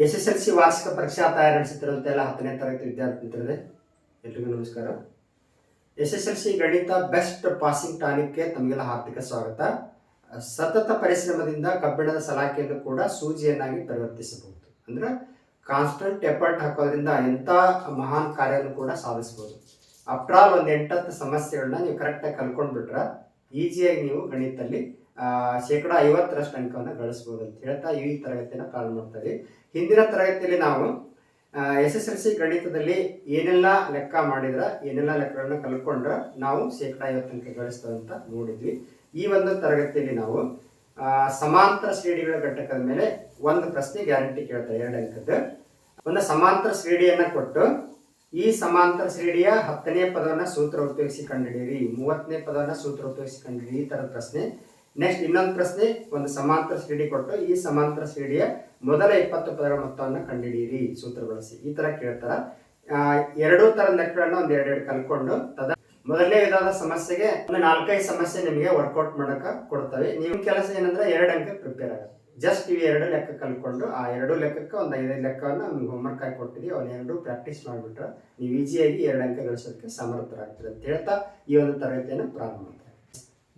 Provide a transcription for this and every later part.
S S L C ವಾರ್ಷಿಕ ಪರೀಕ್ಷಾ ತಯಾರಿ ನಡೆಸುತ್ತಿರುವಂತೆಲ್ಲ ಹತ್ತನೇ ತರಗತಿ ವಿದ್ಯಾರ್ಥಿ ಮಿತ್ರರೇ ಎಲ್ರಿಗೂ ನಮಸ್ಕಾರ. ಎಸ್ ಎಸ್ ಎಲ್ ಸಿ ಗಣಿತ ಬೆಸ್ಟ್ ಪಾಸಿಂಗ್ ಟಾನಿಕ್ಗೆ ತಮಗೆಲ್ಲ ಹಾರ್ದಿಕ ಸ್ವಾಗತ. ಸತತ ಪರಿಶ್ರಮದಿಂದ ಕಬ್ಬಿಣದ ಸಲಾಕೆಯನ್ನು ಕೂಡ ಸೂಜಿಯನ್ನಾಗಿ ಪರಿವರ್ತಿಸಬಹುದು. ಅಂದ್ರೆ ಕಾನ್ಸ್ಟಂಟ್ ಎಫರ್ಟ್ ಹಾಕೋದ್ರಿಂದ ಎಂಥ ಮಹಾನ್ ಕಾರ್ಯವನ್ನು ಕೂಡ ಸಾಧಿಸಬಹುದು. ಆಫ್ಟರ್ ಆಲ್ ಒಂದು ಎಂಟತ್ತು ಸಮಸ್ಯೆಗಳನ್ನ ನೀವು ಕರೆಕ್ಟಾಗಿ ಕಲ್ತ್ಕೊಂಡ್ಬಿಟ್ರೆ ಈಸಿಯಾಗಿ ನೀವು ಗಣಿತದಲ್ಲಿ ಆ, ಶೇಕಡ ಐವತ್ತರಷ್ಟು ಅಂಕವನ್ನು ಗಳಿಸ್ಬೋದು ಅಂತ ಹೇಳ್ತಾ ಈ ತರಗತಿಯನ್ನು ಪ್ರಾರಂಭ ಮಾಡ್ತೀವಿ ಹಿಂದಿನ ತರಗತಿಯಲ್ಲಿ ನಾವು ಎಸ್ ಎಸ್ ಎಲ್ ಸಿ ಗಣಿತದಲ್ಲಿ ಏನೆಲ್ಲ ಲೆಕ್ಕ ಮಾಡಿದ್ರ, ಏನೆಲ್ಲ ಲೆಕ್ಕಗಳನ್ನು ಕಲ್ಕೊಂಡ್ರೆ ನಾವು ಶೇಕಡ ಐವತ್ತು ಅಂಕ ಗಳಿಸ್ತೇವೆ ಅಂತ ನೋಡಿದ್ವಿ. ಈ ಒಂದು ತರಗತಿಯಲ್ಲಿ ನಾವು ಸಮಾಂತರ ಶ್ರೇಣಿಗಳ ಘಟಕದ ಮೇಲೆ ಒಂದು ಪ್ರಶ್ನೆ ಗ್ಯಾರಂಟಿ ಕೇಳ್ತಾರೆ, ಎರಡು ಅಂಕದ್ದು. ಒಂದು ಸಮಾಂತರ ಶ್ರೇಣಿಯನ್ನ ಕೊಟ್ಟು, ಈ ಸಮಾಂತರ ಶ್ರೇಣಿಯ ಹತ್ತನೇ ಪದವನ್ನ ಸೂತ್ರ ಉಪಯೋಗಿಸಿ ಕಂಡುಹಿಡಿಯಿರಿ, ಮೂವತ್ತನೇ ಪದವನ್ನ ಸೂತ್ರ ಉಪಯೋಗಿಸಿ ಕಂಡುಹಿಡಿಯಿರಿ ಈ ತರದ ಪ್ರಶ್ನೆ. ನೆಕ್ಸ್ಟ್ ಇನ್ನೊಂದು ಪ್ರಶ್ನೆ, ಒಂದು ಸಮಾಂತರ ಶ್ರೇಣಿ ಕೊಟ್ಟು, ಈ ಸಮಾಂತರ ಶ್ರೇಣಿಯ ಮೊದಲ ಇಪ್ಪತ್ತು ಪದಗಳ ಮೊತ್ತವನ್ನು ಕಂಡುಹಿಡಿಯಿರಿ ಸೂತ್ರ ಬಳಸಿ ಈ ತರ ಕೇಳ್ತಾರ. ಎರಡೂ ತರ ಲೆಕ್ಕಗಳನ್ನ ಒಂದ್ ಎರಡೆರಡು ಕಲ್ಕೊಂಡು, ತದ ಮೊದಲನೇ ವಿಧದ ಸಮಸ್ಯೆಗೆ, ಒಂದು ನಾಲ್ಕೈದು ಸಮಸ್ಯೆ ನಿಮಗೆ ವರ್ಕೌಟ್ ಮಾಡಕ ಕೊಡ್ತವೆ. ನೀವು ಕೆಲಸ ಏನಂದ್ರೆ ಎರಡು ಅಂಕ ಪ್ರಿಪೇರ್ ಆಗುತ್ತೆ. ಜಸ್ಟ್ ಇವು ಎರಡು ಲೆಕ್ಕ ಕಲ್ಕೊಂಡು, ಆ ಎರಡು ಲೆಕ್ಕಕ್ಕೆ ಒಂದು ಐದೈದು ಲೆಕ್ಕವನ್ನು ನಿಮ್ಗೆ ಹೋಮ್ವರ್ಕ್ ಆಗಿ ಕೊಟ್ಟಿದ್ದೀವಿ. ಅವ್ನ ಎರಡು ಪ್ರಾಕ್ಟೀಸ್ ಮಾಡಿಬಿಟ್ರೆ, ನೀವು ಈಸಿಯಾಗಿ ಎರಡು ಅಂಕ ಗಳಿಸೋದಕ್ಕೆ ಸಮರ್ಥರಾಗ್ತೀರಿ ಅಂತ ಹೇಳ್ತಾ ಈ ಒಂದು ತರಗತಿಯನ್ನು ಪ್ರಾರಂಭ ಮಾಡ್ತಾರೆ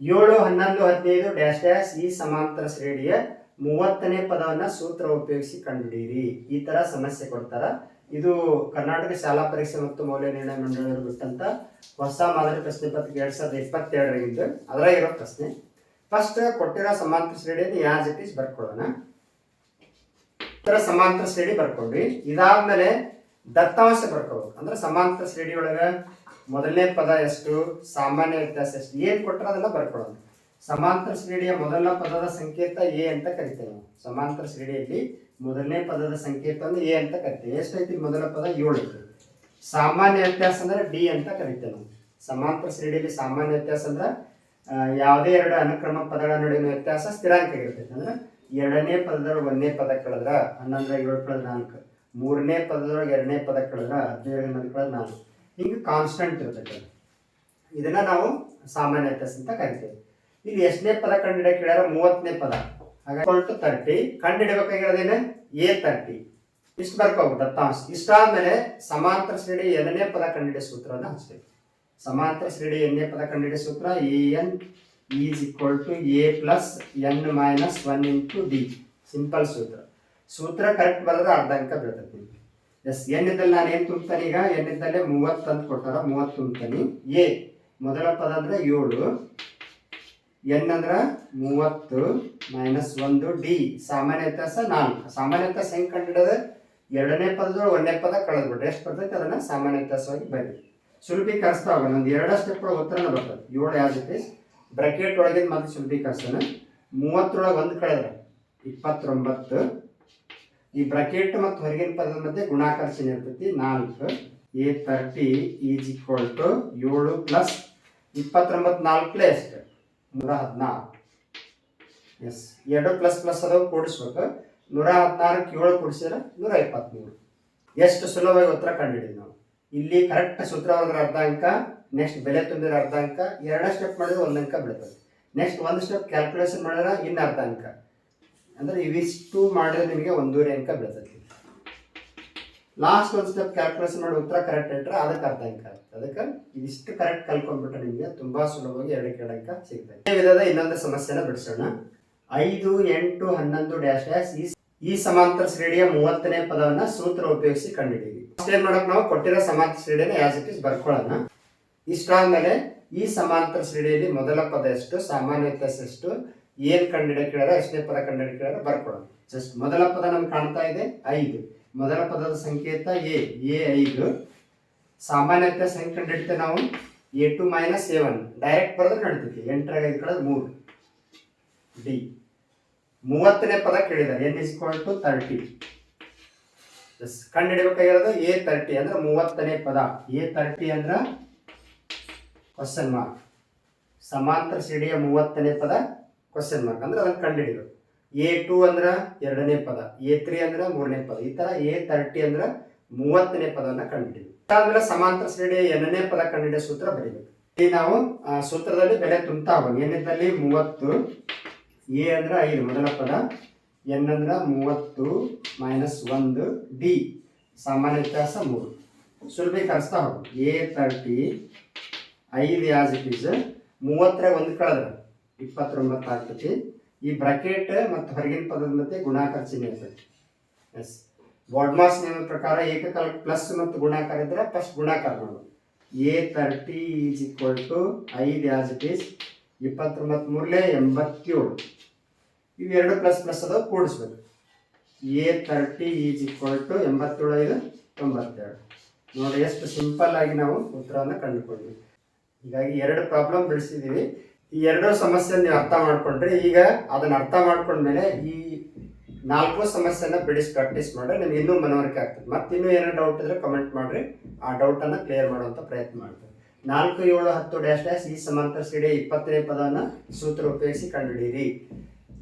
ಏಳು ಹನ್ನೊಂದು ಹದಿನೈದು ಡ್ಯಾಶ್ ಡ್ಯಾಶ್ ಈ ಸಮಾಂತರ ಶ್ರೇಣಿಯ ಮೂವತ್ತನೇ ಪದವನ್ನು ಸೂತ್ರ ಉಪಯೋಗಿಸಿ ಕಂಡುಹಿಡಿಯಿರಿ ಈ ತರ ಸಮಸ್ಯೆ ಕೊಡ್ತಾರ. ಇದು ಕರ್ನಾಟಕ ಶಾಲಾ ಪರೀಕ್ಷೆ ಮತ್ತು ಮೌಲ್ಯ ನಿರ್ಣಯ ಮಂಡಳಿಯವರು ಬಿಟ್ಟಂತ ಹೊಸ ಮಾದರಿ ಪ್ರಶ್ನೆ ಪತ್ರಿಕೆ ಎರಡ್ ಸಾವಿರದ ಇಪ್ಪತ್ತೆರಡರಿಂದ ಇರೋ ಪ್ರಶ್ನೆ. ಫಸ್ಟ್ ಕೊಟ್ಟಿರೋ ಸಮಾಂತರ ಶ್ರೇಣಿಯನ್ನು ಯಾವ ಜೊತೆ ಬರ್ಕೊಳ್ಳೋಣ ಇತರ ಸಮಾಂತರ ಶ್ರೇಣಿ ಬರ್ಕೊಂಡ್ವಿ. ಇದಾದ್ಮೇಲೆ ದತ್ತಾಂಶ ಬರ್ಕೋಬೇಕು. ಅಂದ್ರೆ ಸಮಾಂತರ ಶ್ರೇಣಿ ಒಳಗ ಮೊದಲನೇ ಪದ ಎಷ್ಟು, ಸಾಮಾನ್ಯ ವ್ಯತ್ಯಾಸ ಎಷ್ಟು, ಏನ್ ಕೊಟ್ಟರೆ ಅದನ್ನ ಬರ್ಕೊಳ್ಳೋಣ ಸಮಾಂತರ ಶ್ರೇಣಿಯ ಮೊದಲ ಪದದ ಸಂಕೇತ ಎ ಅಂತ ಕರಿತೇವೆ ನಾವು. ಸಮಾಂತರ ಶ್ರೇಣಿಯಲ್ಲಿ ಮೊದಲನೇ ಪದದ ಸಂಕೇತವನ್ನು ಎ ಅಂತ ಕರಿತೇವೆ. ಎಷ್ಟೈತಿ ಮೊದಲ ಪದ? ಏಳು ಸಾಮಾನ್ಯ ವ್ಯತ್ಯಾಸ ಅಂದ್ರೆ ಡಿ ಅಂತ ಕರಿತೇವೆ ನಾವು. ಸಮಾಂತರ ಶ್ರೇಣಿಯಲ್ಲಿ ಸಾಮಾನ್ಯ ವ್ಯತ್ಯಾಸ ಅಂದ್ರೆ ಯಾವುದೇ ಎರಡು ಅನುಕ್ರಮ ಪದಗಳ ನಡುವಿನ ವ್ಯತ್ಯಾಸ ಸ್ಥಿರಾಂಕ ಇರ್ತೈತೆ. ಅಂದ್ರೆ ಎರಡನೇ ಪದದೊಳಗೆ ಒಂದನೇ ಪದ ಕಳೆದ್ರ, ಹನ್ನೊಂದರ ಏಳು ಕಳೆದ ನಾಲ್ಕು. ಮೂರನೇ ಪದದೊಳಗೆ ಎರಡನೇ ಪದ ಕಳೆದ್ರ ಹದಿನೇಳು ಕಳೆದ ನಾಲ್ಕು. ಹಿಂಗೆ ಕಾನ್ಸ್ಟಂಟ್ ಇರ್ತೈತೆ. ಇದನ್ನು ನಾವು ಸಾಮಾನ್ಯ ವ್ಯತ್ಯಾಸ ಅಂತ ಕರಿತೀವಿ. ಇಲ್ಲಿ ಎಷ್ಟನೇ ಪದ ಕಂಡುಹಿಡಿಯಕ್ಕೆ ಕೇಳ್ಯಾರ ಮೂವತ್ತನೇ ಪದ. ಹಾಗಾಗಿ ತರ್ಟಿ ಕಂಡುಹಿಡಬೇಕಾಗಿರೋದೇನು ಎ ತರ್ಟಿ ಇಷ್ಟು ಬರ್ಕೋಬೇಕು ದತ್ತಾಂಶ ಇಷ್ಟಾದ್ಮೇಲೆ ಸಮಾಂತರ ಶ್ರೇಣಿ ಎರಡನೇ ಪದ ಕಂಡುಹಿಡಿಯ ಸೂತ್ರವನ್ನು ಹಚ್ಬೇಕು. ಸಮಾಂತರ ಶ್ರೇಣಿ ಎರಡನೇ ಪದ ಕಂಡುಹಿಡಿಯ ಸೂತ್ರ a n is equal to a plus n minus one into d simple ಸೂತ್ರ. ಸೂತ್ರ ಕರೆಕ್ಟ್ ಬರೋದು ಅರ್ಧ ಅಂಕ ಬೀಳ್ತೈತಿ ಎಸ್ ಎನ್ ಇದ್ದಲ್ಲಿ ನಾನು ಏನು ತುಂಬ್ತಾನೆ ಈಗ? ಎನ್ ಇದ್ದಲ್ಲೇ ಮೂವತ್ತು ಅಂತ ಕೊಡ್ತಾರ, ಮೂವತ್ತು ತುಂಬ್ತಾನೆ. ಎ, ಮೊದಲ ಪದ ಅಂದ್ರೆ ಏಳು. ಎನ್ ಅಂದ್ರೆ ಮೂವತ್ತು ಮೈನಸ್ ಒಂದು ಡಿ ಸಾಮಾನ್ಯ ವ್ಯತ್ಯಾಸ ನಾಲ್ಕು. ಸಾಮಾನ್ಯ ವ್ಯತ್ಯಾಸ ಹೆಂಗೆ ಕಂಡಿಡೋದು ಎರಡನೇ ಪದದೊಳಗೆ ಒಂದನೇ ಪದ ಕಳೆದ್ಬಿಟ್ರೆ ಎಷ್ಟು ಬರ್ತೈತೆ ಅದನ್ನ ಸಾಮಾನ್ಯ ವ್ಯತ್ಯಾಸವಾಗಿ ಬರೀ ಸುಲಭೀಕರಿಸ್ತಾ ಹೋಗೋಣ. ಒಂದು ಎರಡು ಸ್ಟೆಪ್ ಉತ್ತರನ ಬರ್ತದೆ. ಏಳು ಯಾವ ಜೊತೆ? ಬ್ರಕೆಟ್ ಒಳಗಿಂದ ಮತ್ತೆ ಸುಲಭೀಕರಿಸೋಣ. ಮೂವತ್ತರೊಳಗೆ ಒಂದು ಕಳೆದ್ರೆ ಇಪ್ಪತ್ತೊಂಬತ್ತು. ಈ ಬ್ರಕೆಟ್ ಮತ್ತು ಹೊರಗಿನ ಪದದ ಮಧ್ಯೆ ಗುಣಾಕಾರ ಚಿಹ್ನೆ ಇರ್ತೈತಿ. ನಾಲ್ಕು a thirty is equal to ಏಳು ಪ್ಲಸ್ ಇಪ್ಪತ್ತೊಂಬತ್ತು ನಾಲ್ಕಲೇ ಎಷ್ಟು ನೂರ ಹದಿನಾಲ್ಕು. ಎಸ್ ಎರಡು ಪ್ಲಸ್ ಪ್ಲಸ್ ಅದಾವ, ಕೂಡಿಸ್ಬೇಕು. ನೂರ ಹದಿನಾರಕ್ಕೆ ಏಳು ಕೂಡಿಸಿದ್ರೆ ನೂರ ಇಪ್ಪತ್ತ್ಮೂರು ಎಷ್ಟು ಸುಲಭವಾಗಿ ಉತ್ತರ ಕಂಡುಹಿಡಿದ್ವಿ ನಾವು. ಇಲ್ಲಿ ಕರೆಕ್ಟ್ ಸೂತ್ರ ಹೊಡೆದ್ರೆ ಅರ್ಧ ಅಂಕ ನೆಕ್ಸ್ಟ್ ಬೆಲೆ ತುಂಬಿದ್ರೆ ಅರ್ಧ ಅಂಕ ಎರಡನೇ ಸ್ಟೆಪ್ ಮಾಡಿದ್ರೆ ಒಂದು ಅಂಕ ಬೀಳ್ತದೆ. ನೆಕ್ಸ್ಟ್ ಒಂದು ಸ್ಟೆಪ್ ಕ್ಯಾಲ್ಕುಲೇಷನ್ ಮಾಡಿದ್ರೆ ಇನ್ನು ಅರ್ಧ ಅಂಕ ಅಂದ್ರೆ ಇವಿಷ್ಟು ಮಾಡಿದ್ರೆ ನಿಮಗೆ ಒಂದೂವರೆ ಅಂಕ ಬೀಳ್ತೈತಿ. ಲಾಸ್ಟ್ ಒಂದು ಸ್ಟೆಪ್ ಕ್ಯಾಲ್ಕುಲೇಷನ್ ಮಾಡಿ ಉತ್ತರ ಕರೆಕ್ಟ್ ಇಟ್ಟರೆ ಅದಕ್ಕೆ ಅರ್ಧ ಅಂಕ ಆಗುತ್ತೆ. ಅದಕ್ಕೆ ಇದಿಷ್ಟು ಕರೆಕ್ಟ್ ಕಲ್ಕೊಂಡ್ಬಿಟ್ರೆ ನಿಮಗೆ ತುಂಬಾ ಸುಲಭವಾಗಿ ಎರಡಕ್ಕೆ ಎರಡು ಅಂಕ ಸಿಗ್ತದೆ ವಿಧದ ಇನ್ನೊಂದು ಸಮಸ್ಯೆನ ಬಿಡಿಸೋಣ. ಐದು, ಎಂಟು, ಹನ್ನೊಂದು ಡ್ಯಾಶ್ ಡ್ಯಾಶ್ ಈ ಈ ಸಮಾಂತರ ಶ್ರೇಣಿಯ ಮೂವತ್ತನೇ ಪದವನ್ನ ಸೂತ್ರ ಉಪಯೋಗಿಸಿ ಕಂಡುಹಿಡಿಯಿರಿ. ಏನ್ ಮಾಡಕ್ ನಾವು ಕೊಟ್ಟಿರೋ ಸಮಾಂತರ ಶ್ರೇಣಿಯನ್ನು ಇಟ್ ಇಸ್ ಬರ್ಕೊಳ್ಳೋಣ. ಇಷ್ಟಾದ್ಮೇಲೆ ಈ ಸಮಾಂತರ ಶ್ರೇಣಿಯಲ್ಲಿ ಮೊದಲ ಪದ ಎಷ್ಟು, ಸಾಮಾನ್ಯ ವ್ಯತ್ಯಾಸ ಎಷ್ಟು ಏನ್ ಕಂಡುಹಿಡಿಯಕ್ಕೆ ಕೇಳಿದ್ರೆ ಎಷ್ಟನೇ ಪದ ಕಂಡಿಡಕ್ಕೆ ಕೇಳಿದ್ರೆ ಬರ್ಕೊಡೋದು ಜಸ್ಟ್ ಮೊದಲ ಪದ ನಮ್ಗೆ ಕಾಣ್ತಾ ಇದೆ ಐದು. ಮೊದಲ ಪದದ ಸಂಕೇತ ಎ. ಎ ಐದು. ಸಾಮಾನ್ಯತೆ ಸಂಖ್ಯೆ ಕಂಡಿಡ್ತೇವೆ ನಾವು a two minus a one direct ಬರೆದ್ರೆ ನಡೀತೈತಿ. ಎಂಟರಾಗ ಐದು ಕಳೆದ್ರೆ ಮೂರು. ಡಿ ಮೂವತ್ತನೇ ಪದ ಕೇಳಿದ್ದಾರೆ. N is equal to thirty ಕಂಡುಹಿಡಿಬೇಕಾಗಿರೋದು a thirty ಅಂದ್ರೆ ಮೂವತ್ತನೇ ಪದ. ಎ ತರ್ಟಿ ಅಂದ್ರೆ ಕ್ವಶನ್ ಮಾರ್ಕ್ ಸಮಾಂತರ ಸಿಡಿಯ ಮೂವತ್ತನೇ ಪದ ಕ್ವಶನ್ ಮಾರ್ಕ್ ಅಂದ್ರೆ ಅದನ್ನ ಕಂಡುಹಿಡಿಬೇಕು. ಎ ಟು ಅಂದ್ರೆ ಎರಡನೇ ಪದ ಎ ತ್ರೀ ಅಂದ್ರೆ ಮೂರನೇ ಪದ ಈ ತರ ಎ ತರ್ಟಿ ಅಂದ್ರೆ ಮೂವತ್ತನೇ ಪದವನ್ನು ಕಂಡುಹಿಡಿಬೇಕು. ಅದಾದ್ಮೇಲೆ ಸಮಾಂತರ ಶ್ರೇಣಿಯ ಎರಡನೇ ಪದ ಕಂಡುಹಿಡಿಯೋ ಸೂತ್ರ ಬರೀಬೇಕು. ಇಲ್ಲಿ ನಾವು ಆ, ಸೂತ್ರದಲ್ಲಿ ಬೆಲೆ ತುಂಬ್ತಾ ಹೋಗೋಣ. ಏನಿದ್ದಲ್ಲಿ ಮೂವತ್ತು ಎ ಅಂದ್ರೆ ಐದು ಮೊದಲ ಪದ. ಎನ್ ಅಂದ್ರೆ ಮೂವತ್ತು ಮೈನಸ್ ಒಂದು ಡಿ ಸಾಮಾನ್ಯ ವ್ಯತ್ಯಾಸ ಮೂರು. ಸುಲಭೀಕರಿಸ್ತಾ ಹೋಗಿ ಎ ತರ್ಟಿ ಐದು ಯಾಸ್ ಇಟ್ ಈಸ್ ಮೂವತ್ತರ ಒಂದು ಕಳೆದ್ರೆ. ಇಪ್ಪತ್ತೊಂಬತ್ತು ಆಗ್ತೈತಿ. ಈ ಬ್ರಾಕೆಟ್ ಮತ್ತು ಹೊರಗಿನ ಪದದ ಮತ್ತೆ ಗುಣಾಕಾರ ಚಿಹ್ನೆ ಇರ್ತೈತಿ. ಎಸ್ ಬಾಡ್ಮಾಸ್ ನಿಯಮದ ಪ್ರಕಾರ ಏಕಕಾಲ ಪ್ಲಸ್ ಮತ್ತು ಗುಣಾಕಾರ ಇದ್ರೆ ಫಸ್ಟ್ ಗುಣಾಕಾರ ಮಾಡೋದು A thirty is equal to ಐದು ಯಾಸ್ ಇಟ್ ಈಸ್ ಇಪ್ಪತ್ತೊಂಬತ್ತು ಮೂರಲೆ ಎಂಬತ್ತೇಳು. ಇವೆರಡು ಪ್ಲಸ್ ಪ್ಲಸ್ ಅದಾವ ಕೂಡಿಸ್ಬೇಕು. A thirty is equal to ಎಂಬತ್ತೇಳು ಐದು ತೊಂಬತ್ತೆರಡು ನೋಡಿ, ಎಷ್ಟು ಸಿಂಪಲ್ ಆಗಿ ನಾವು ಉತ್ತರವನ್ನು ಕಂಡುಕೊಂಡ್ವಿ ಹೀಗಾಗಿ ಎರಡು ಪ್ರಾಬ್ಲಮ್ ಬಿಡಿಸಿದ್ದೀವಿ ಈ ಎರಡೂ ಸಮಸ್ಯೆ ನೀವು ಅರ್ಥ ಮಾಡ್ಕೊಂಡ್ರೆ. ಈಗ ಅದನ್ನ ಅರ್ಥ ಮಾಡ್ಕೊಂಡ್ಮೇಲೆ ಈ ನಾಲ್ಕು ಸಮಸ್ಯೆನ ಬಿಡಿಸಿ ಪ್ರಾಕ್ಟೀಸ್ ಮಾಡಿ ನಿಮ್ಗೆ ಇನ್ನೂ ಮನವರಿಕೆ ಆಗ್ತದೆ. ಮತ್ತೆ ಇನ್ನೂ ಏನೋ ಡೌಟ್ ಇದ್ರೆ ಕಮೆಂಟ್ ಮಾಡ್ರಿ. ಆ ಡೌಟನ್ನು ಕ್ಲಿಯರ್ ಮಾಡುವಂಥ ಪ್ರಯತ್ನ ಮಾಡ್ತಾರೆ ನಾಲ್ಕು, ಏಳು, ಹತ್ತು ಡ್ಯಾಶ್ ಡ್ಯಾಶ್ ಈ ಸಮಾಂತರ ಸಿಡಿ ಇಪ್ಪತ್ತನೇ ಪದವನ್ನು ಸೂತ್ರ ಉಪಯೋಗಿಸಿ ಕಂಡುಹಿಡಿಯಿರಿ.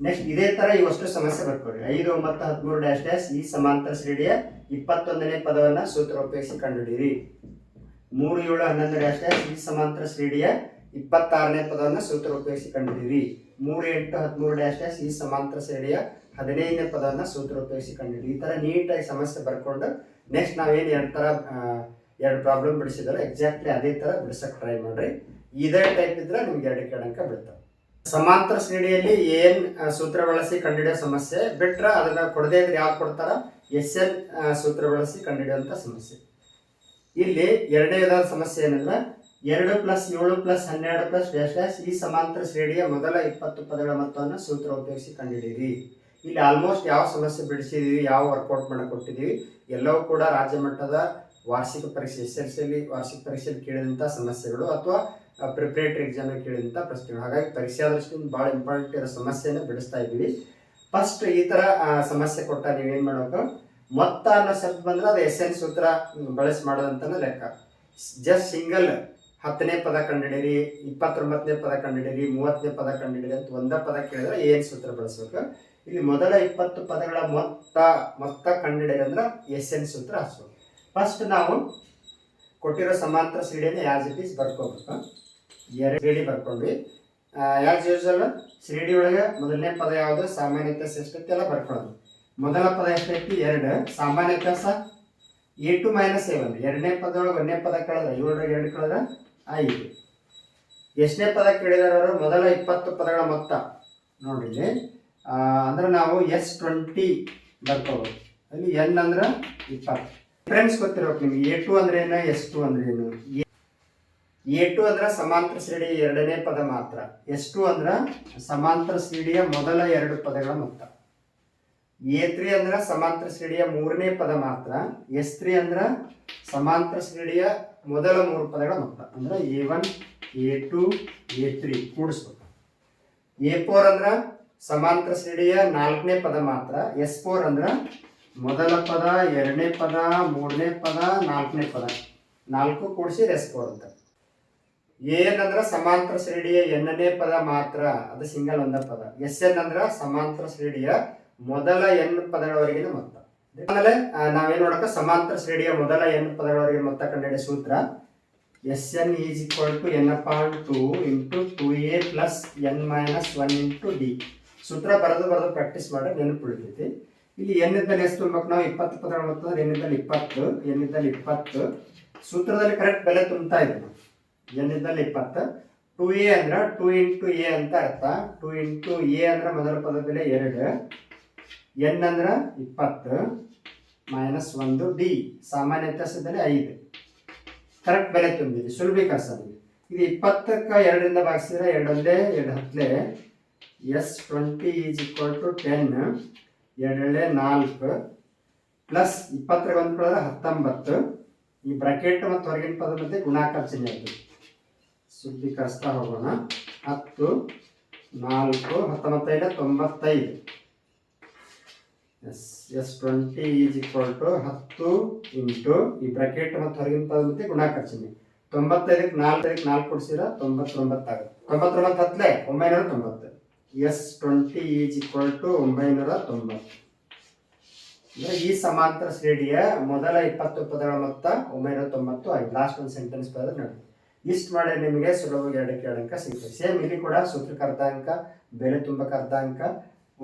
ನೆಕ್ಸ್ಟ್ ಇದೇ ತರ ಇವಷ್ಟು ಸಮಸ್ಯೆ ಬರ್ಕೊಡ್ರಿ. ಐದು, ಒಂಬತ್ತು, ಹದಿಮೂರು ಡ್ಯಾಶ್ ಡ್ಯಾಶ್ ಈ ಸಮಾಂತರ ಸಿಡಿಯ ಇಪ್ಪತ್ತೊಂದನೇ ಪದವನ್ನ ಸೂತ್ರ ಉಪಯೋಗಿಸಿ ಕಂಡುಹಿಡಿಯಿರಿ. ಮೂರು, ಏಳು, ಹನ್ನೊಂದು ಡ್ಯಾಶ್ ಡ್ಯಾಶ್ ಈ ಸಮಾಂತರ ಶ್ರೇಣಿಯ ಇಪ್ಪತ್ತಾರನೇ ಪದವನ್ನು ಸೂತ್ರ ಉಪಯೋಗಿಸಿ ಕಂಡಿದ್ದೀವಿ ಮೂರು ಎಂಟು ಹದಿಮೂರು ಡ್ಯಾಶ್ ಡ್ಯಾಶ್ ಈ ಸಮಾಂತರ ಶ್ರೇಣಿಯ ಹದಿನೈದನೇ ಪದವನ್ನು ಸೂತ್ರ ಉಪಯೋಗಿಸಿ ಕಂಡಿದ್ದೀವಿ ಈ ಥರ ನೀಟಾಗಿ ಸಮಸ್ಯೆ ಬರ್ಕೊಂಡು ನೆಕ್ಸ್ಟ್ ನಾವೇನು ಎರಡು ಥರ ಎರಡು ಪ್ರಾಬ್ಲಮ್ ಬಿಡಿಸಿದ್ರೆ ಎಕ್ಸಾಕ್ಟ್ಲಿ ಅದೇ ಥರ ಬಿಡಿಸೋಕೆ ಟ್ರೈ ಮಾಡಿರಿ. ಇದೇ ಟೈಪ್ ಇದ್ರೆ ನಿಮ್ಗೆ ಎರಡು ಅಂಕ ಬೀಳ್ತಾವೆ. ಸಮಾಂತರ ಶ್ರೇಣಿಯಲ್ಲಿ ಏನ್ ಸೂತ್ರ ಬಳಸಿ ಕಂಡುಹಿಡಿಯೋ ಸಮಸ್ಯೆ, ಬಿಟ್ರ ಅದನ್ನು ಕೊಡದೇ ಇದ್ರೆ ಯಾವ್ದು ಕೊಡ್ತಾರ? ಎಸ್ ಎನ್ ಸೂತ್ರ ಬಳಸಿ ಕಂಡುಹಿಡಿಯುವಂತ ಸಮಸ್ಯೆ. ಇಲ್ಲಿ ಎರಡನೇ ವಿಧದ ಸಮಸ್ಯೆ ಏನಂದ್ರೆ ಎರಡು ಪ್ಲಸ್ ಏಳು ಪ್ಲಸ್ ಹನ್ನೆರಡು ಪ್ಲಸ್ ಡ್ಯಾಶ್ ಡ್ಯಾಶ್ ಈ ಸಮಾಂತರ ಶ್ರೇಣಿಯ ಮೊದಲ ಇಪ್ಪತ್ತು ಪದಗಳ ಮೊತ್ತವನ್ನು ಸೂತ್ರ ಉಪಯೋಗಿಸಿ ಕಂಡುಹಿಡಿಯಿರಿ ಇಲ್ಲಿ ಆಲ್ಮೋಸ್ಟ್ ಯಾವ ಸಮಸ್ಯೆ ಬಿಡಿಸಿದೀವಿ ಯಾವ ವರ್ಕೌಟ್ ಮಾಡಿಕೊಟ್ಟಿದ್ದೀವಿ ಎಲ್ಲವೂ ಕೂಡ ರಾಜ್ಯ ಮಟ್ಟದ ವಾರ್ಷಿಕ ಪರೀಕ್ಷೆ ಎಸ್ ಎಲ್ ವಾರ್ಷಿಕ ಪರೀಕ್ಷೆಯಲ್ಲಿ ಕೇಳಿದಂಥ ಸಮಸ್ಯೆಗಳು ಅಥವಾ ಪ್ರಿಪ್ರೇಟರಿ ಎಕ್ಸಾಮ್ ಕೇಳಿದಂಥ ಪ್ರಶ್ನೆಗಳು. ಹಾಗಾಗಿ ಪರೀಕ್ಷಾ ದೃಷ್ಟಿಯಿಂದ ಭಾಳ ಇಂಪಾರ್ಟೆಂಟ್ ಇರೋ ಸಮಸ್ಯೆನ ಬಿಡಿಸ್ತಾ ಇದ್ದೀವಿ ಫಸ್ಟ್ ಈ ಥರ ಸಮಸ್ಯೆ ಕೊಟ್ಟ ನೀವೇನು ಮಾಡಬೇಕು? ಮೊತ್ತ ಅನ್ನೋ ಶಬ್ದ ಬಂದ್ರೆ ಅದು ಎಸ್ ಎನ್ ಸೂತ್ರ ಬಳಸಿ ಮಾಡೋದಂತ ಲೆಕ್ಕ. ಜಸ್ಟ್ ಸಿಂಗಲ್ ಹತ್ತನೇ ಪದ ಕಂಡಿಡಿರಿ ಇಪ್ಪತ್ತೊಂಬತ್ತನೇ ಪದ ಕಂಡಿಡಿರಿ ಮೂವತ್ತನೇ ಪದ ಕಂಡಿಡೀರಿ ಅಂತ ಒಂದೇ ಪದ ಕೇಳಿದ್ರೆ ಏನು ಸೂತ್ರ ಬಳಸ್ಬೇಕು? ಇಲ್ಲಿ ಮೊದಲ ಇಪ್ಪತ್ತು ಪದಗಳ ಮೊತ್ತ ಮೊತ್ತ ಕಂಡಿಡಿರಿ ಅಂದ್ರೆ ಎಸ್ ಎನ್ ಸೂತ್ರ ಹಚ್ಬೇಕು ಫಸ್ಟ್ ನಾವು ಕೊಟ್ಟಿರೋ ಸಮಾಂತರ ಶ್ರೇಣಿಯನ್ನು ಯಾಸ್ ಇಟ್ ಈಸ್ ಬರ್ಕೋಬೇಕು. ಎರಡು ಸಿಡಿ ಬರ್ಕೊಂಡ್ವಿ. ಯಾಸ್ ಯೂಸಲ್ ಸಿಡಿ ಒಳಗೆ ಮೊದಲನೇ ಪದ ಯಾವುದು? ಸಾಮಾನ್ಯ ವ್ಯತ್ಯಾಸ ಎಷ್ಟೈತಿ ಎಲ್ಲ ಬರ್ಕೊಳ್ಳೋದು ಮೊದಲ ಪದ ಎಷ್ಟೈತಿ? ಎರಡು. ಸಾಮಾನ್ಯ ವ್ಯತ್ಯಾಸ a two minus a one ಎರಡನೇ ಪದೊಳಗೆ ಒಂದನೇ ಪದ ಕಳೆದ್ರೆ ಏಳರಾಗ ಎರಡು ಕಳೆದ್ರೆ ಐದು. ಎಷ್ಟನೇ ಪದ ಕೇಳಿದಾರವರು ಮೊದಲ ಇಪ್ಪತ್ತು ಪದಗಳ ಮೊತ್ತ. ನೋಡಿರಿ. ಅಂದ್ರೆ ನಾವು ಎಸ್ ಟ್ವೆಂಟಿ ಬರ್ಕೋಬೋದು ಅಲ್ಲಿ ಎನ್ ಅಂದ್ರೆ ಇಪ್ಪತ್ತು. ಡಿಫ್ರೆನ್ಸ್ ಗೊತ್ತಿರ್ಬೇಕು ನಿಮ್ಗೆ. ಎ ಟು ಅಂದ್ರೆ ಏನು? ಎಸ್ ಟು ಅಂದ್ರೆ ಏನು? ಎ ಟು ಅಂದ್ರೆ ಸಮಾಂತರ ಶ್ರೇಣಿ ಎರಡನೇ ಪದ ಮಾತ್ರ. ಎಸ್ ಟು ಅಂದ್ರೆ ಸಮಾಂತರ ಶ್ರೇಣಿಯ ಮೊದಲ ಎರಡು ಪದಗಳ ಮೊತ್ತ. ಎ ತ್ರೀ ಅಂದ್ರೆ ಸಮಾಂತರ ಶ್ರೇಣಿಯ ಮೂರನೇ ಪದ ಮಾತ್ರ. ಎಸ್ ತ್ರೀ ಅಂದ್ರೆ ಸಮಾಂತರ ಶ್ರೇಣಿಯ ಮೊದಲ ಮೂರು ಪದಗಳ ಮೊತ್ತ. ಅಂದ್ರೆ a one, a two, a three ಕೂಡಿಸ್ಬೇಕು. A four ಅಂದ್ರೆ ಸಮಾಂತರ ಶ್ರೇಣಿಯ ನಾಲ್ಕನೇ ಪದ ಮಾತ್ರ. ಎಸ್ ಫೋರ್ ಅಂದ್ರೆ ಮೊದಲ ಪದ, ಎರಡನೇ ಪದ, ಮೂರನೇ ಪದ, ನಾಲ್ಕನೇ ಪದ. ನಾಲ್ಕು ಕೂಡಿಸಿ ಎಸ್ ಫೋರ್ ಅಂತ. ಏನಂದ್ರೆ ಅಂದ್ರೆ ಸಮಾಂತರ ಶ್ರೇಣಿಯ ಎನ್ನನೇ ಪದ ಮಾತ್ರ. ಅದು ಸಿಂಗಲ್ ಒಂದ ಪದ. ಎಸ್ ಎನ್ ಅಂದ್ರೆ ಸಮಾಂತರ ಶ್ರೇಣಿಯ ಮೊದಲ ಎನ್ ಪದಗಳವರೆಗಿನ ಮೊತ್ತ. ಆಮೇಲೆ ನಾವೇನ್ ನೋಡಕ ಸಮಾಂತರ ಶ್ರೇಣಿಯ ಮೊದಲ ಎನ್ ಪದಗಳವರೆಗಿನ ಮೊತ್ತ ಕಂಡುಹಿಡಿಯ ಸೂತ್ರ. S n is equal to n upon two into two a plus n minus one into d. ಸೂತ್ರ ಬರೆದು ಬರೆದು ಪ್ರಾಕ್ಟೀಸ್ ಮಾಡಿ ನೆನಪು ಉಳಿತೈತಿ. ಇಲ್ಲಿ ಎನ್ ಇದ್ದಲ್ಲಿ ಎಷ್ಟು ತುಂಬಬೇಕು ನಾವು? ಇಪ್ಪತ್ತು ಪದಗಳ ಎನ್ ಇದ್ದಲ್ಲಿ ಇಪ್ಪತ್ತು, ಎನ್ ಇದ್ದಲ್ಲಿ ಇಪ್ಪತ್ತು. ಸೂತ್ರದಲ್ಲಿ ಕರೆಕ್ಟ್ ಬೆಲೆ ತುಂಬ್ತಾ ಎನ್ ಇದ್ದಲ್ಲಿ ಇಪ್ಪತ್ತು. ಟು ಎ ಅಂದ್ರೆ ಟೂ ಇಂಟು ಎ ಅಂತ ಅರ್ಥ. ಟೂ ಇಂಟು ಎ ಅಂದ್ರೆ ಮೊದಲ ಪದದಲ್ಲಿ ಎರಡು. ಎನ್ ಅಂದ್ರೆ ಇಪ್ಪತ್ತು ಮೈನಸ್ ಒಂದು ಡಿ ಸಾಮಾನ್ಯ ವ್ಯತ್ಯಾಸದಲ್ಲಿ ಐದು. ಕರೆಕ್ಟ್ ಬೆಲೆ ತುಂಬಿದೆ. ಸುಲಭೀಕರಿಸ ಇದು ಇಪ್ಪತ್ತಕ್ಕೆ ಎರಡರಿಂದ ಭಾಗಿಸಿದ್ರೆ ಎರಡೊಂದೇ ಎರಡು ಹತ್ತಲೆ s twenty is equal to ten ಎರಡೇ ನಾಲ್ಕು. ಪ್ಲಸ್ ಇಪ್ಪತ್ತರ ಒಂದು ಪದ ಹತ್ತೊಂಬತ್ತು. ಈ ಬ್ರಾಕೆಟ್ ಮತ್ತು ಹೊರಗಿನ ಪದ ಮತ್ತೆ ಗುಣಾಕಾರ ಚಿಹ್ನೆ ಇದೆ ಕರೆಸ್ತಾ ಹೋಗೋಣ. ಹತ್ತು, ನಾಲ್ಕು, ಹತ್ತೊಂಬತ್ತೈದು, ತೊಂಬತ್ತೈದು. S s twenty is equal to ಹತ್ತು ಇಂಟು ಈ ಬ್ರಾಕೆಟ್ ಮತ್ತು ಹೊರಗಿನ ಪದ ಮತ್ತೆ ಗುಣಾಕಾರ ಚಿಹ್ನೆ ತೊಂಬತ್ತೈದಕ್ಕೆ ನಾಲ್ಕೈದಕ್ಕೆ ನಾಲ್ಕು ಕೊಡಿಸಿರ ತೊಂಬತ್ತೊಂಬತ್ತಾಗುತ್ತೆ ತೊಂಬತ್ತೊಂಬತ್ತು ಹತ್ತಲೆ ಒಂಬೈನೂರ ತೊಂಬತ್ತು. S twenty is equal to ಒಂಬೈನೂರ ತೊಂಬತ್ತು. ಅಂದ್ರೆ ಈ ಸಮಾಂತರ ಶ್ರೇಣಿಯ ಮೊದಲ ಇಪ್ಪತ್ತು ಪದಗಳ ಮೊತ್ತ ಒಂಬೈನೂರ ತೊಂಬತ್ತು ಆಗಿದೆ. ಲಾಸ್ಟ್ ಒಂದು ಸೆಂಟೆನ್ಸ್ ಪದ ನೋಡಿ. ಇಷ್ಟು ಮಾಡಿ ನಿಮಗೆ ಸುಲಭವಾಗಿ ಎರಡಕ್ಕೆ ಎರಡು ಅಂಕ ಸಿಗ್ತದೆ. ಸೇಮ್ ಇಲ್ಲಿ ಕೂಡ ಸೂತ್ರಕ್ಕೆ ಅರ್ಧ ಅಂಕ ಬೆಲೆ ತುಂಬಕ್ಕೆ ಅರ್ಧ ಅಂಕ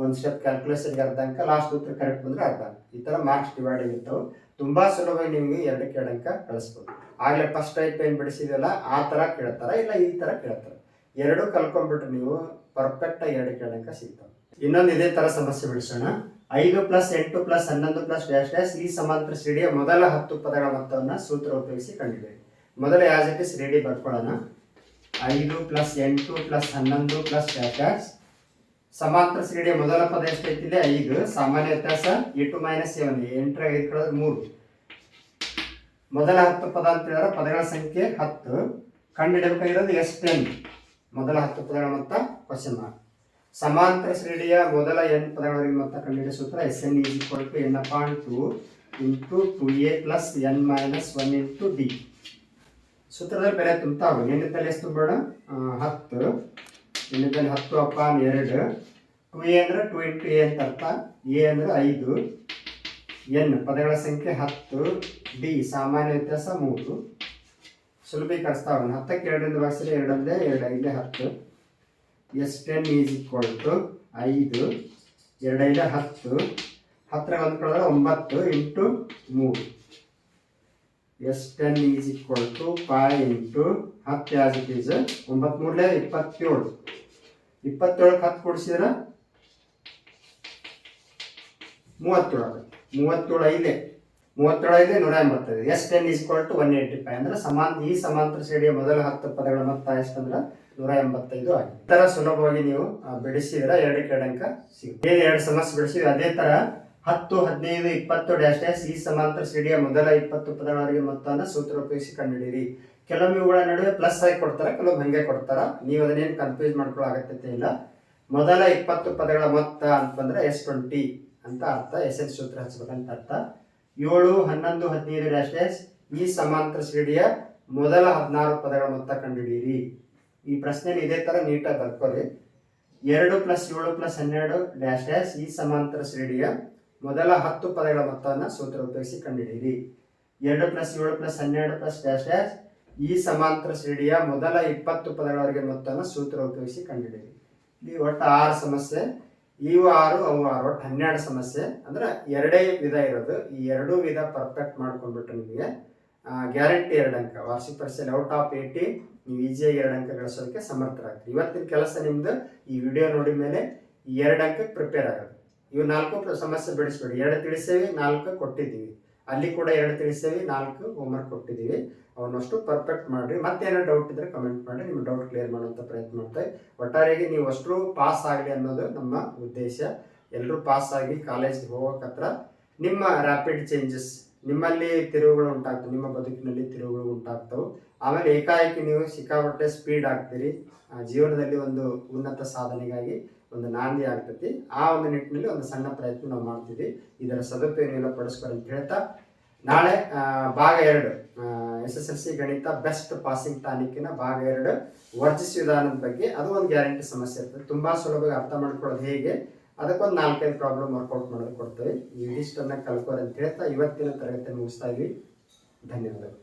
ಒಂದು ಸ್ಟೆಪ್ ಕ್ಯಾಲ್ಕುಲೇಷನ್ಗೆ ಅರ್ಧ ಅಂಕ ಲಾಸ್ಟ್ ಉತ್ತರ ಕರೆಕ್ಟ್ ಬಂದರೆ ಅರ್ಧ ಈ ಥರ ಮಾರ್ಕ್ಸ್ ಡಿವೈಡ್ ಆಗಿರ್ತಾವೆ ತುಂಬಾ ಸುಲಭವಾಗಿ ನಿಮಗೆ ಎರಡಕ್ಕೆ ಎರಡು ಅಂಕ ಕಳಿಸ್ಬೋದು. ಆಗಲೇ ಫಸ್ಟ್ ಟೈಪ್ ಏನು ಬಿಡಿಸಿದ್ಯಲ್ಲ, ಆ ಥರ ಕೇಳ್ತಾರೆ ಇಲ್ಲ ಈ ಥರ ಕೇಳ್ತಾರೆ? ಎರಡು ಕಲ್ಕೊಂಡ್ಬಿಟ್ರೆ ನೀವು ಪರ್ಫೆಕ್ಟ್ ಆಗಿ ಎರಡಕ್ಕೆ ಎರಡು ಅಂಕ ಸಿಗ್ತಾವೆ. ಇನ್ನೊಂದು ಇದೇ ತರ ಸಮಸ್ಯೆ ಬಿಡಿಸೋಣ. ಐದು ಪ್ಲಸ್ ಎಂಟು ಪ್ಲಸ್ ಹನ್ನೊಂದು ಪ್ಲಸ್ ಡ್ಯಾಶ್ ಡ್ಯಾಶ್ ಈ ಸಮಾಂತರ ಶ್ರೇಣಿಯ ಮೊದಲ ಹತ್ತು ಪದಗಳ ಮೊತ್ತವನ್ನು ಸೂತ್ರ ಉಪಯೋಗಿಸಿ ಕಂಡುಹಿಡಿಯಿರಿ ಮೊದಲ ಇಸ್ ರೆಡಿ ಬರ್ಕೊಳ್ಳೋಣ. ಐದು ಪ್ಲಸ್ ಎಂಟು ಪ್ಲಸ್ ಹನ್ನೊಂದು ಪ್ಲಸ್ ಡ್ಯಾಶ್ ಡ್ಯಾಶ್ ಸಮಾಂತರ ಶ್ರೇಣಿಯ ಮೊದಲ ಪದ ಎಷ್ಟೈತಿದೆ ಐದು ಸಾಮಾನ್ಯ ವ್ಯತ್ಯಾಸ ಎಂಟು ಮೈನಸ್ ಸೆವೆನ್ ಎಂಟರ ಐದು ಕಳೆದ್ರೆ ಮೂರು. ಮೊದಲ ಹತ್ತು ಪದ ಅಂತ ಹೇಳಿದ್ರೆ ಪದಗಳ ಸಂಖ್ಯೆ ಹತ್ತು. ಕಂಡುಹಿಡಬೇಕಾಗಿರೋದು ಎಸ್ ಟೆನ್ ಮೊದಲ ಹತ್ತು ಪದಗಳ ಮೊತ್ತ ಕ್ವಶನ್ ಮಾರ್ಕ್ ಸಮಾಂತರ ಶ್ರೇಣಿಯ ಮೊದಲ ಎನ್ ಪದಗಳಿಗೆ ಮೊತ್ತ ಕಂಡುಹಿಡಿಯ ಸೂತ್ರ s n is equal to n upon two into two a plus n minus one into d ಸೂತ್ರದಲ್ಲಿ ಬೆಲೆ ತುಂಬ ಏನಿದ್ದಲ್ಲಿ ಎಷ್ಟು ಆ, ಹತ್ತು. ಎಣ್ಣದಲ್ಲಿ ಹತ್ತು ಅಪಾನ್ ಎರಡು. ಟು ಎ ಅಂದರೆ ಟು ಇಂಟು ಎ ಅಂತ ಅರ್ಥ. ಎ ಅಂದರೆ ಐದು. ಎನ್, ಪದಗಳ ಸಂಖ್ಯೆ ಹತ್ತು. ಡಿ, ಸಾಮಾನ್ಯ ವ್ಯತ್ಯಾಸ ಮೂರು. ಸುಲಭೀಕರಿಸ್ತಾವೆ ಹತ್ತಕ್ಕೆ ಎರಡರಿಂದ ಭಾಗಿಸಿದ್ರೆ ಅಂದರೆ ಎರಡು, ಐದೇ ಹತ್ತು. S ten is equal to ಐದು. ಎರಡೈದು ಹತ್ತು. ಹತ್ತಿರ ಹೊಂದ್ಕೊಳ್ಳೋದ್ರೆ ಒಂಬತ್ತು ಇಂಟು ಮೂರು. S ten is equal to five into ಹತ್ತು ಇಟ್ ಈಸ್ ಒಂಬತ್ತು ಮೂರಲೇ ಇಪ್ಪತ್ತೇಳು. ಇಪ್ಪತ್ತೇಳಕ್ಕೆ ಹತ್ತು ಕೊಡಿಸಿದ್ರ? ಮೂವತ್ತೇಳು ಆಗುತ್ತೆ. ಮೂವತ್ತೇಳು ಐದೆ. ಮೂವತ್ತೇಳು ಐದೇ ನೂರ ಎಂಬತ್ತೈದು. S ten is equal to one eighty five ಅಂದ್ರೆ ಸಮಾನ, ಈ ಸಮಾಂತರ ಶ್ರೇಣಿಯ ಮೊದಲ ಹತ್ತು ಪದಗಳ ಮೊತ್ತ ಎಷ್ಟಂದ್ರೆ ನೂರ ಎಂಬತ್ತೈದು ಆಗಿದೆ. ಈ ಥರ ಸುಲಭವಾಗಿ ನೀವು ಬಿಡಿಸಿದ್ರೆ ಎರಡು ಅಂಕ ಸಿಗುತ್ತೆ. ಏನು ಎರಡು ಸಮಸ್ಯೆ ಬಿಡಿಸಿದ್ರೆ ಅದೇ ಥರ ಹತ್ತು, ಹದಿನೈದು ಇಪ್ಪತ್ತು ಡ್ಯಾಶ್ ಡ್ಯಾಶ್ ಈ ಸಮಾಂತರ ಶ್ರೇಣಿಯ ಮೊದಲ ಇಪ್ಪತ್ತು ಪದಗಳವರೆಗೆ ಮೊತ್ತವನ್ನು ಸೂತ್ರ ಉಪಯೋಗಿಸಿ ಕಂಡುಹಿಡಿಯಿರಿ. ಕೆಲವೊಮ್ಮೆ ಇವುಗಳ ನಡುವೆ ಪ್ಲಸ್ ಆಗಿ ಕೊಡ್ತಾರೆ, ಕೆಲವೊಮ್ಮೆ ಹಂಗೆ ಕೊಡ್ತಾರ. ನೀವು ಅದನ್ನೇನು ಕನ್ಫ್ಯೂಸ್ ಮಾಡ್ಕೊಳ್ಳೋ ಅಗತ್ಯತೆ ಇಲ್ಲ. ಮೊದಲ ಇಪ್ಪತ್ತು ಪದಗಳ ಮೊತ್ತ ಅಂತಂದ್ರೆ ಎಸ್ ಟ್ವೆಂಟಿ ಅಂತ ಅರ್ಥ. ಎಸ್ ಎಸ್ ಸೂತ್ರ ಹಚ್ಚಬೇಕಂತ ಅರ್ಥ. ಏಳು, ಹನ್ನೊಂದು, ಹದಿನೈದು ಡ್ಯಾಶ್ ಈ ಸಮಾಂತರ ಶ್ರೇಣಿಯ ಮೊದಲ ಹದಿನಾರು ಪದಗಳ ಮೊತ್ತ ಕಂಡುಹಿಡಿಯಿರಿ. ಈ ಪ್ರಶ್ನೆಯಲ್ಲಿ ಇದೇ ತರ ನೀಟಾಗಿ ಬರ್ಕೋರಿ ಎರಡು ಪ್ಲಸ್ ಏಳು ಪ್ಲಸ್ ಹನ್ನೆರಡು ಡ್ಯಾಶ್ ಡ್ಯಾಶ್ ಈ ಸಮಾಂತರ ಶ್ರೇಣಿಯ ಮೊದಲ ಹತ್ತು ಪದಗಳ ಮೊತ್ತವನ್ನು ಸೂತ್ರ ಉಪಯೋಗಿಸಿ ಕಂಡುಹಿಡಿಯಿರಿ. ಎರಡು ಪ್ಲಸ್ ಏಳು ಪ್ಲಸ್ ಹನ್ನೆರಡು ಪ್ಲಸ್ ಡ್ಯಾಶ್ ಡ್ಯಾಶ್ ಈ ಸಮಾಂತರ ಶ್ರೇಣಿಯ ಮೊದಲ ಇಪ್ಪತ್ತು ಪದಗಳವರೆಗೆ ಮೊತ್ತವನ್ನು ಸೂತ್ರ ಉಪಯೋಗಿಸಿ ಕಂಡುಹಿಡಿಯಿರಿ ಇಲ್ಲಿ ಒಟ್ಟು ಆರು ಸಮಸ್ಯೆ, ಇವು ಆರು, ಅವು ಆರು, ಒಟ್ಟು ಹನ್ನೆರಡು ಸಮಸ್ಯೆ. ಅಂದ್ರೆ ಎರಡೇ ವಿಧ ಇರೋದು. ಈ ಎರಡೂ ವಿಧ ಪರ್ಫೆಕ್ಟ್ ಮಾಡ್ಕೊಂಡ್ಬಿಟ್ಟು ನಿಮಗೆ ಗ್ಯಾರಂಟಿ ಎರಡು ಅಂಕ, ವಾರ್ಷಿಕ ಪರೀಕ್ಷೆಯಲ್ಲಿ ಔಟ್ ಆಫ್ ಏಯ್ಟಿ ನೀವು ಈಸಿಯಾಗಿ ಎರಡು ಅಂಕ ಗಳಿಸೋದಕ್ಕೆ ಸಮರ್ಥರಾಗ್ತೀರಿ. ಇವತ್ತಿನ ಕೆಲಸ ನಿಮ್ದು, ಈ ವಿಡಿಯೋ ನೋಡಿದ ಮೇಲೆ ಎರಡು ಅಂಕಕ್ಕೆ ಪ್ರಿಪೇರ್ ಆಗೋದು. ಇವು ನಾಲ್ಕು ಸಮಸ್ಯೆ ಬಿಡಿಸ್ಬೇಡಿ. ಎರಡು ತಿಳಿಸೇವಿ, ನಾಲ್ಕು ಕೊಟ್ಟಿದ್ದೀವಿ. ಅಲ್ಲಿ ಕೂಡ ಎರಡು ತಿಳಿಸೇವಿ ನಾಲ್ಕು ಹೋಮ್ವರ್ಕ್ ಕೊಟ್ಟಿದ್ದೀವಿ ಅವನಷ್ಟು ಪರ್ಫೆಕ್ಟ್ ಮಾಡಿರಿ. ಮತ್ತೇನೋ ಡೌಟ್ ಇದ್ರೆ ಕಮೆಂಟ್ ಮಾಡಿ, ನಿಮ್ಮ ಡೌಟ್ ಕ್ಲಿಯರ್ ಮಾಡುವಂಥ ಪ್ರಯತ್ನ ಮಾಡ್ತೇವೆ ಒಟ್ಟಾರೆಯಾಗಿ ನೀವು ಅಷ್ಟು ಪಾಸ್ ಆಗಲಿ ಅನ್ನೋದು ನಮ್ಮ ಉದ್ದೇಶ. ಎಲ್ಲರೂ ಪಾಸ್ ಆಗಿ ಕಾಲೇಜ್ಗೆ ಹೋಗೋಕತ್ರ ನಿಮ್ಮ ರ್ಯಾಪಿಡ್ ಚೇಂಜಸ್ ನಿಮ್ಮಲ್ಲಿ ತಿರುವುಗಳು ಉಂಟಾಗ್ತವೆ, ನಿಮ್ಮ ಬದುಕಿನಲ್ಲಿ ತಿರುವುಗಳು ಉಂಟಾಗ್ತವೆ. ಆಮೇಲೆ ಏಕಾಏಕಿ ನೀವು ಸಿಕ್ಕಾಪಟ್ಟೆ ಸ್ಪೀಡ್ ಆಗ್ತೀರಿ ಜೀವನದಲ್ಲಿ ಒಂದು ಉನ್ನತ ಸಾಧನೆಗಾಗಿ ಒಂದು ನಾಂದಿ ಆಗ್ತೈತಿ. ಆ ಒಂದು ನಿಟ್ಟಿನಲ್ಲಿ ಒಂದು ಸಣ್ಣ ಪ್ರಯತ್ನ ನಾವು ಮಾಡ್ತೀವಿ. ಇದರ ಸದುಪಯೋಗ ಪಡಿಸ್ಕೊಡಿ ಅಂತ ಹೇಳ್ತಾ, ನಾಳೆ ಭಾಗ ಎರಡು ಎಸ್ ಎಸ್ ಎಲ್ ಸಿ ಗಣಿತ ಬೆಸ್ಟ್ ಪಾಸಿಂಗ್ ತಾಲೂಕಿನ ಭಾಗ ಎರಡು, ವರ್ಜಿಸಿ ವಿಧಾನದ ಬಗ್ಗೆ. ಅದು ಒಂದು ಗ್ಯಾರಂಟಿ ಸಮಸ್ಯೆ ಇರ್ತದೆ. ತುಂಬಾ ಸುಲಭವಾಗಿ ಅರ್ಥ ಮಾಡ್ಕೊಳ್ಳೋದು ಹೇಗೆ? ಅದಕ್ಕೊಂದು ನಾಲ್ಕೈದು ಪ್ರಾಬ್ಲಮ್ ವರ್ಕೌಟ್ ಮಾಡೋದು ಕೊಡ್ತೇವೆ. ಇದಿಷ್ಟನ್ನ ಕಲ್ಕೋರಿ ಅಂತ ಹೇಳ್ತಾ ಇವತ್ತಿನ ತರಗತಿ ಮುಗಿಸ್ತಾ ಇದ್ವಿ. ಧನ್ಯವಾದಗಳು.